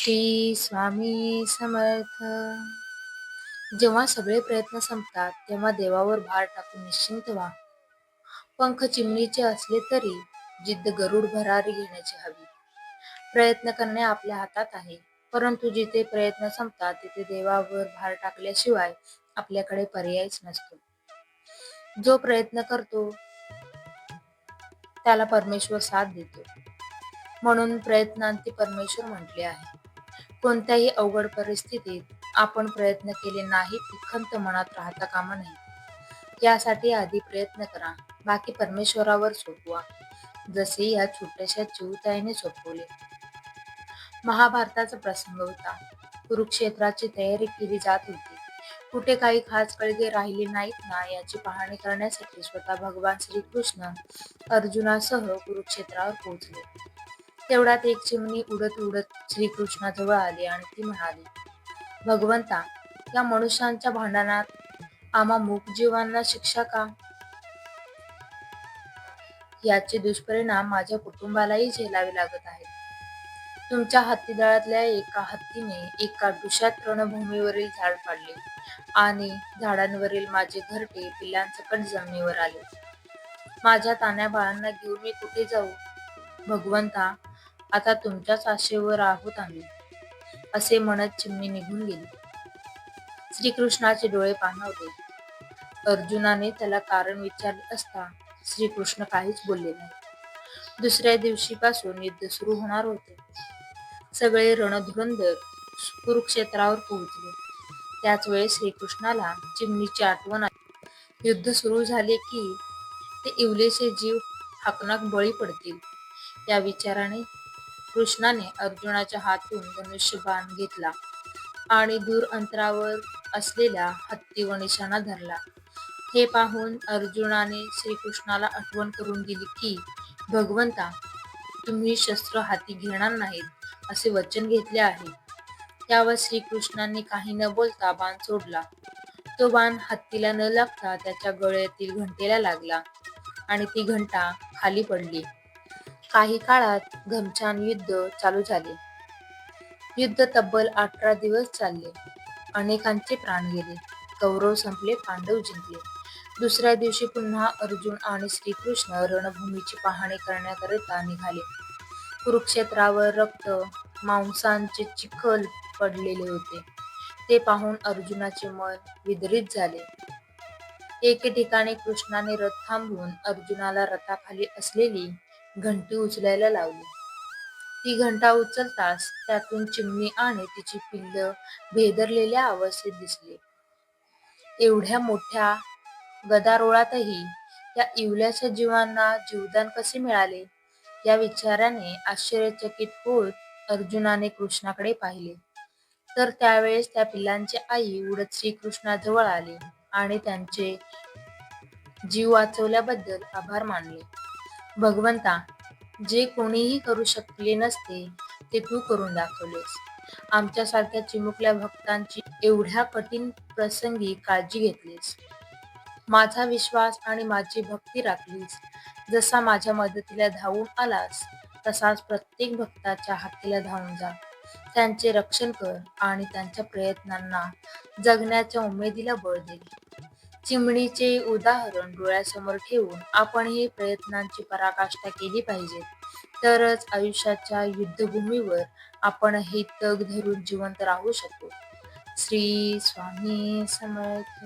श्री स्वामी समर्थ. जेव्हा सगळे प्रयत्न संपतात तेव्हा देवावर भार टाकून निश्चिंत व्हा. पंख चिमणीचे असले तरी जिद्द गरुड भरारी घेण्याची हवी. प्रयत्न करणे आपल्या हातात आहे परंतु जिथे प्रयत्न संपतात तिथे देवावर भार टाकल्याशिवाय आपल्याकडे पर्यायच नसतो. जो प्रयत्न करतो त्याला परमेश्वर साथ देतो. म्हणून प्रयत्नांती परमेश्वर म्हटले आहे. कोणत्याही अवघड परिस्थितीत आपण प्रयत्न केले नाही ती खंत मनात राहता कामा नये. यासाठी आधी प्रयत्न करा. बाकी परमेश्वरावर सोपवा. जसे या छोट्याशा चिवताईने सोपवले. महाभारताचा प्रसंग होता. कुरुक्षेत्राची तयारी केली जात होती. कुठे काही खास कळगे राहिले नाहीत ना याची पाहणी करण्यासाठी स्वतः भगवान श्रीकृष्ण अर्जुनासह कुरुक्षेत्रावर पोहोचले. तेवढ्यात एक चिमणी उडत उडत श्रीकृष्णाजवळ आली आणि ती म्हणाली भगवंता या मनुष्यांच्या भांडणात आम्हा मूक जीवांना शिक्षा का? याचे दुष्परिणाम माझ्या कुटुंबालाही झेलावे लागत आहेत. तुमच्या हत्तीदळातल्या एका हत्तीने एका दुष्यात रणभूमीवरील झाड पाडले आणि झाडांवरील माझे घरटे पिल्लांसकट जमिनीवर आले. माझ्या तान्या बाळांना घेऊन मी कुठे जाऊ? भगवंता आता तुमच्याच आशेवर आहोत आम्ही असे म्हणत चिमणी निघून गेली. श्रीकृष्णाचे डोळे पाणवले. अर्जुनाने त्याला कारण विचारले असता श्रीकृष्ण काहीच बोलले नाही. दुसऱ्या दिवशीपासून युद्ध सुरू होणार होते. सगळे रणधुरंदर कुरुक्षेत्रावर पोहोचले. त्याच वेळेस श्रीकृष्णाला चिमणीची आठवण आली. युद्ध सुरू झाले की ते इवलेचे जीव हाकनाक बळी पडतील. या विचाराने कृष्णाने अर्जुनाच्या हातून धनुष्यबाण घेतला आणि दूर अंतरावर असलेल्या हत्तीवर निशाणा धरला. हे पाहून अर्जुनाने श्रीकृष्णाला आठवण करून दिली की भगवंता तुम्ही शस्त्र हाती घेणार नाहीत असे वचन घेतले आहे त्यावर श्रीकृष्णांनी काही न बोलता बाण सोडला. तो बाण हत्तीला न लागता त्याच्या गळ्यातील घंटेला लागला आणि ती घंटा खाली पडली. काही काळात घमछान युद्ध चालू झाले. युद्ध तब्बल अठरा दिवस चालले. अनेकांचे प्राण गेले. कौरव संपले पांडव जिंकले. दुसऱ्या दिवशी पुन्हा अर्जुन आणि श्रीकृष्ण रणभूमीची पाहणी करण्याकरिता निघाले. कुरुक्षेत्रावर रक्त मांसांचे चिखल पडलेले होते. ते पाहून अर्जुनाचे मन विदरित झाले. एके ठिकाणी कृष्णाने रथ थांबवून अर्जुनाला रथाखाली असलेली घंटी उचलायला लावली. ती घंटा उचलताच त्यातून चिमणी आणि तिची पिल्ल भेदरलेल्या अवस्थेत दिसली. एवढ्या मोठ्या गदारोळातही त्या इवल्याच्या जीवांना जीवदान कसे मिळाले या विचाराने आश्चर्यचकित होत अर्जुनाने कृष्णाकडे पाहिले. तर त्यावेळेस त्या पिल्लांची आई उडत श्रीकृष्णाजवळ आली आणि त्यांचे जीव वाचवल्याबद्दल आभार मानले. भगवंता जे कोणीही करू शकले नसते ते तू करून दाखवलेस. आमच्यासारख्या चिमुकल्या भक्तांची एवढ्या कठीण प्रसंगी काळजी घेतलीस. माझा विश्वास आणि माझी भक्ती राखलीस. जसा माझ्या मदतीला धावून आलास तसाच प्रत्येक भक्ताच्या हातीला धावून जा. त्यांचे रक्षण कर आणि त्यांच्या प्रयत्नांना जगण्याच्या उमेदीला बळ दे. चिमणीचे उदाहरण डोळ्यासमोर ठेवून आपण ही प्रयत्नांची पराकाष्ठा केली पाहिजे. तरच आयुष्याच्या युद्धभूमीवर आपण हे तग धरून जिवंत राहू शकतो श्री स्वामी समर्थ.